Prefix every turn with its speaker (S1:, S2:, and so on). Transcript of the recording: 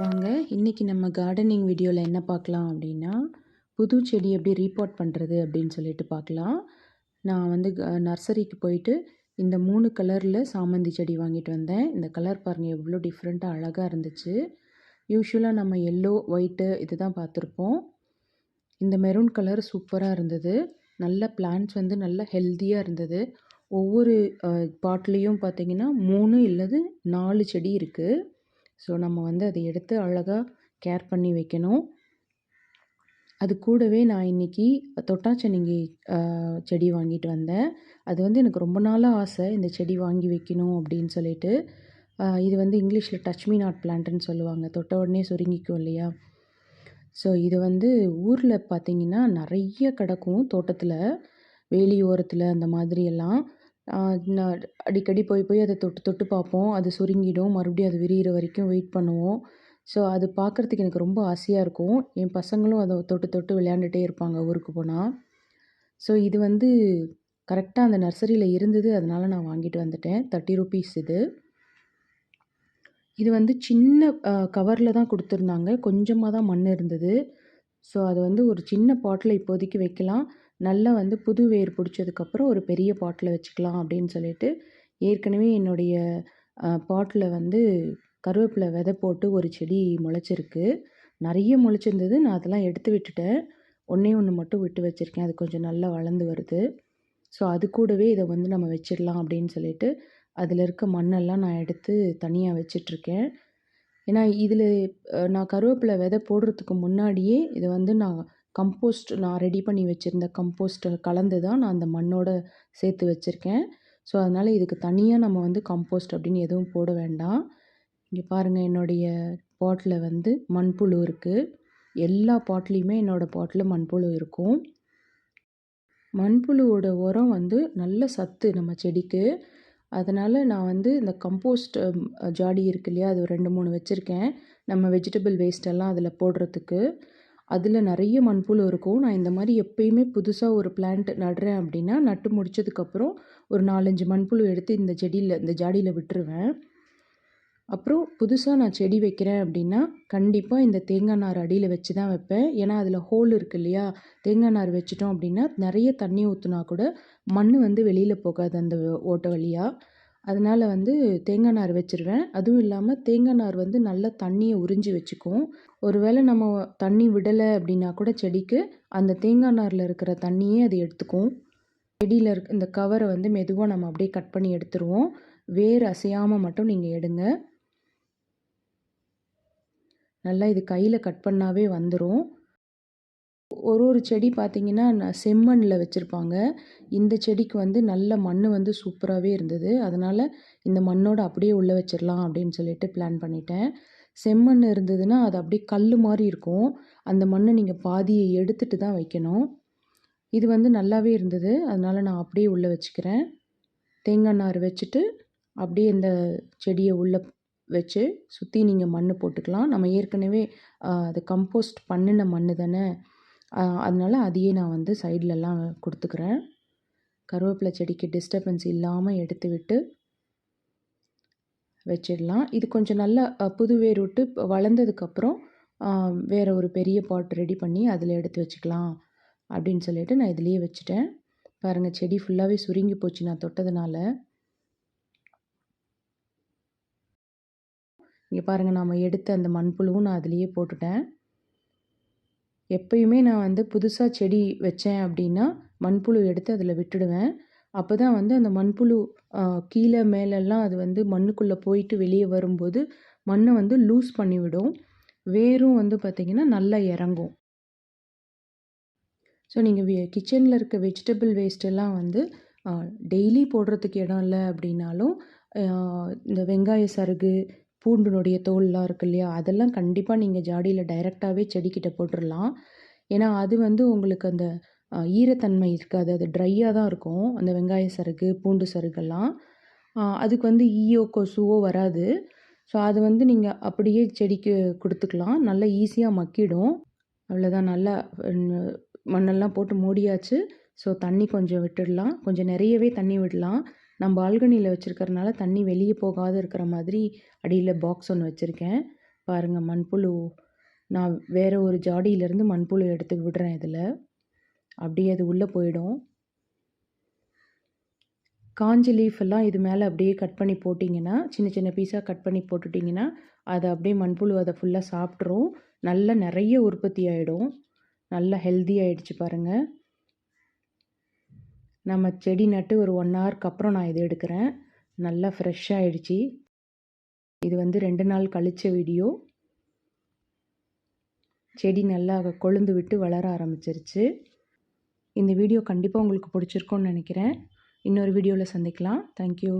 S1: வாங்க இன்றைக்கி நம்ம கார்டனிங் வீடியோவில் என்ன பார்க்கலாம் அப்படின்னா புது செடி எப்படி ரீபாட் பண்ணுறது அப்படின்னு சொல்லிட்டு பார்க்கலாம். நான் வந்து நர்சரிக்கு போயிட்டு இந்த மூணு கலரில் சாமந்தி செடி வாங்கிட்டு வந்தேன். இந்த கலர் பாருங்கள் எவ்வளோ டிஃப்ரெண்ட்டாக அழகாக இருந்துச்சு. யூஸ்வலாக நம்ம எல்லோ ஒயிட்டு இது தான் பார்த்துருப்போம். இந்த மெரூன் கலர் சூப்பராக இருந்தது. நல்ல பிளான்ஸ் வந்து நல்ல ஹெல்த்தியாக இருந்தது. ஒவ்வொரு பாட்லேயும் பார்த்தீங்கன்னா மூணு இல்லது நாலு செடி இருக்குது ஸோ நம்ம வந்து அதை எடுத்து அழகாக கேர் பண்ணி வைக்கணும். அது கூடவே நான் இன்றைக்கி தொட்டாச்சனிங்கி செடி வாங்கிட்டு வந்தேன். அது வந்து எனக்கு ரொம்ப நாளாக ஆசை இந்த செடி வாங்கி வைக்கணும் அப்படின்னு சொல்லிட்டு. இது வந்து இங்கிலீஷில் டச் மீ நாட் பிளான்ட்டுன்னு சொல்லுவாங்க. தொட்ட உடனே சுருங்கிக்கும் இல்லையா? ஸோ இது வந்து ஊரில் பார்த்திங்கன்னா நிறைய கிடக்கும் தோட்டத்தில் வேலி ஓரத்தில் அந்த மாதிரியெல்லாம் அடிக்கடி போய் போய் அதை தொட்டு தொட்டு பார்ப்போம். அது சுருங்கிடும். மறுபடியும் அது விரிகிற வரைக்கும் வெயிட் பண்ணுவோம். ஸோ அது பார்க்குறதுக்கு எனக்கு ரொம்ப ஆசையாக இருக்கும். என் பசங்களும் அதை தொட்டு தொட்டு விளையாண்டுட்டே இருப்பாங்க ஊருக்கு போனால் ஸோ இது வந்து கரெக்டாக அந்த நர்சரியில் இருந்தது. அதனால் நான் வாங்கிட்டு வந்துட்டேன். தேர்ட்டி ருபீஸ் இது. இது வந்து சின்ன கவரில் தான் கொடுத்துருந்தாங்க. கொஞ்சமாக தான் மண் இருந்தது. ஸோ அது வந்து ஒரு சின்ன பாட்டில் இப்போதைக்கு வைக்கலாம். நல்லா வந்து புது வேர் பிடிச்சதுக்கப்புறம் ஒரு பெரிய பாட்டில் வச்சுக்கலாம் அப்படின்னு சொல்லிட்டு ஏற்கனவே என்னுடைய பாட்டில் வந்து கருவேப்பிலை விதை போட்டு ஒரு செடி முளைச்சிருக்கு. நிறைய முளைச்சிருந்தது. நான் அதெல்லாம் எடுத்து விட்டுட்டேன். ஒன்றே ஒன்று மட்டும் விட்டு வச்சுருக்கேன். அது கொஞ்சம் நல்லா வளர்ந்து வருது. ஸோ அது கூடவே இதை வந்து நம்ம வச்சிடலாம் அப்படின்னு சொல்லிட்டு அதில் இருக்க மண்ணெல்லாம் நான் எடுத்து தனியாக வச்சிட்ருக்கேன். ஏன்னா இதில் நான் கருவேப்பிலை விதை போடுறதுக்கு முன்னாடியே இதை வந்து நான் கம்போஸ்ட் நான் ரெடி பண்ணி வச்சுருந்த கம்போஸ்ட்டை கலந்து தான் நான் அந்த மண்ணோட சேர்த்து வச்சுருக்கேன். ஸோ அதனால் இதுக்கு தனியாக நம்ம வந்து கம்போஸ்ட் அப்படின்னு எதுவும் போட வேண்டாம். இங்கே பாருங்கள் என்னுடைய பாட்டில் வந்து மண்புழு இருக்குது எல்லா பாட்லேயுமே என்னோடய பாட்டில் மண்புழு இருக்கும். மண்புழுவோட உரம் வந்து நல்ல சத்து நம்ம செடிக்கு. அதனால் நான் வந்து இந்த கம்போஸ்ட் ஜாடி இருக்கு இல்லையா அது ரெண்டு மூணு வச்சுருக்கேன். நம்ம வெஜிடபிள் வேஸ்ட்டெல்லாம் அதில் போடுறதுக்கு. அதில் நிறைய மண்புழு இருக்கும். நான் இந்த மாதிரி எப்பயுமே புதுசாக ஒரு பிளான்ட் நடுறேன் அப்படின்னா நட்டு முடித்ததுக்கப்புறம் ஒரு நாலஞ்சு மண்புழு எடுத்து இந்த செடியில் இந்த ஜாடியில் விட்டுருவேன். அப்புறம் புதுசாக நான் செடி வைக்கிறேன் அப்படின்னா கண்டிப்பாக இந்த தேங்காய் நார் அடியில் வச்சு தான் வைப்பேன். ஏன்னா அதில் ஹோல் இருக்கு இல்லையா? தேங்காய் நார் வச்சிட்டோம் அப்படின்னா நிறைய தண்ணி ஊற்றுனா கூட மண் வந்து வெளியில் போகாது அந்த ஓட்டை வழியாக அதனால் வந்து தேங்காய் நார் வச்சுருவேன். அதுவும் இல்லாமல் தேங்காய் நார் வந்து நல்லா தண்ணியை உறிஞ்சி வச்சுக்கும் ஒருவேளை நம்ம தண்ணி விடலை அப்படின்னா கூட செடிக்கு அந்த தேங்காய் நாரில் இருக்கிற தண்ணியே அது எடுத்துக்கும் செடியில் இருக்க இந்த கவரை வந்து மெதுவாக நம்ம அப்படியே கட் பண்ணி எடுத்துருவோம். வேர் அசையாமல் மட்டும் நீங்கள் எடுங்க. நல்லா இது கையில் கட் பண்ணாவே வந்துடும் ஒரு ஒரு செடி பார்த்திங்கன்னா செம்மண்ணில் வச்சுருப்பாங்க. இந்த செடிக்கு வந்து நல்ல மண் வந்து சூப்பராகவே இருந்தது. அதனால் இந்த மண்ணோடு அப்படியே உள்ளே வச்சிடலாம் அப்படின்னு சொல்லிட்டு பிளான் பண்ணிட்டேன். செம்மண் இருந்ததுன்னா அது அப்படியே கல் மாதிரி இருக்கும். அந்த மண்ணை நீங்கள் பாதியை எடுத்துட்டு தான் வைக்கணும். இது வந்து நல்லாவே இருந்தது. அதனால் நான் அப்படியே உள்ளே வச்சுக்கிறேன். தேங்காய் நார் வச்சுட்டு அப்படியே இந்த செடியை உள்ளே வச்சு சுற்றி நீங்கள் மண் போட்டுக்கலாம். நம்ம ஏற்கனவே அது கம்போஸ்ட் பண்ணின மண் தானே? அதனால் அதையே நான் வந்து சைட்லலாம் கொடுத்துக்கிறேன். கருவேப்பிலை செடிக்கு டிஸ்டர்பன்ஸ் இல்லாமல் எடுத்து விட்டு வச்சிடலாம். இது கொஞ்சம் நல்லா புது வேர் விட்டு வளர்ந்ததுக்கப்புறம் வேறு ஒரு பெரிய பாட் ரெடி பண்ணி அதில் எடுத்து வச்சுக்கலாம் அப்படின்னு சொல்லிட்டு நான் இதுலேயே வச்சுட்டேன். பாருங்கள் செடி ஃபுல்லாகவே சுருங்கி போச்சு நான் தொட்டதுனால. இங்கே பாருங்கள் நாம் எடுத்த அந்த மண்புழுவும் நான் அதுலேயே போட்டுட்டேன். எப்பயுமே நான் வந்து புதுசாக செடி வச்சேன் அப்படின்னா மண்புழு எடுத்து அதில் விட்டுடுவேன். அப்போ தான் வந்து அந்த மண்புழு கீழே மேலெல்லாம் அது வந்து மண்ணுக்குள்ளே போயிட்டு வெளியே வரும்போது மண்ணை வந்து லூஸ் பண்ணிவிடும் வேரும் வந்து பார்த்திங்கன்னா நல்லா இறங்கும். ஸோ நீங்கள் கிச்சனில் இருக்க வெஜிடபிள் வேஸ்ட்டெல்லாம் வந்து டெய்லி போடுறதுக்கு இடம் இல்லை அப்படின்னாலும் இந்த வெங்காய சருகு பூண்டினுடைய தோல்லாம் இருக்கு இல்லையா? அதெல்லாம் கண்டிப்பாக நீங்கள் ஜாடியில் டைரெக்டாகவே செடிக்கிட்ட போட்டுடலாம் ஏன்னா அது வந்து உங்களுக்கு அந்த ஈரத்தன்மை இருக்காது. அது ட்ரையாக தான் இருக்கும். அந்த வெங்காய சருகு பூண்டு சருகெல்லாம் அதுக்கு வந்து ஈயோ கொசுவோ வராது. ஸோ அது வந்து நீங்கள் அப்படியே செடிக்கு கொடுத்துக்கலாம். நல்லா ஈஸியாக மக்கிடும். அவ்வளோதான் நல்லா மண்ணெல்லாம் போட்டு மூடியாச்சு. ஸோ தண்ணி கொஞ்சம் விட்டுடலாம். கொஞ்சம் நிறையவே தண்ணி விடலாம். நான் பால்கனியில் வச்சுருக்கறனால தண்ணி வெளியே போகாத இருக்கிற மாதிரி அடியில் பாக்ஸ் ஒன்று வச்சுருக்கேன். பாருங்கள் மண்புழு. நான் வேறு ஒரு ஜாடியிலேருந்து மண்புழு எடுத்து விடுறேன் இதில். அப்படியே அது உள்ளே போயிடும். காஞ்ச லீஃப் எல்லாம் இது மேலே அப்படியே கட் பண்ணி போட்டிங்கன்னா சின்ன சின்ன பீஸாக கட் பண்ணி போட்டுட்டிங்கன்னா அதை அப்படியே மண்புழு அதை ஃபுல்லாக சாப்பிட்ரும் நல்லா நிறைய உற்பத்தி ஆகிடும் நல்லா ஹெல்தி ஆகிடுச்சு பாருங்கள் நம்ம செடி நட்டு ஒரு ஒன் ஹவருக்கு அப்புறம் நான் இதை எடுக்கிறேன். நல்லா ஃப்ரெஷ்ஷாகிடுச்சு இது வந்து ரெண்டு நாள் கழித்த வீடியோ செடி நல்லா கொழுந்து விட்டு வளர ஆரம்பிச்சிருச்சு. இந்த வீடியோ கண்டிப்பாக உங்களுக்கு பிடிச்சிருக்கோன்னு நினைக்கிறேன். இன்னொரு வீடியோவில் சந்திக்கலாம். தேங்க்யூ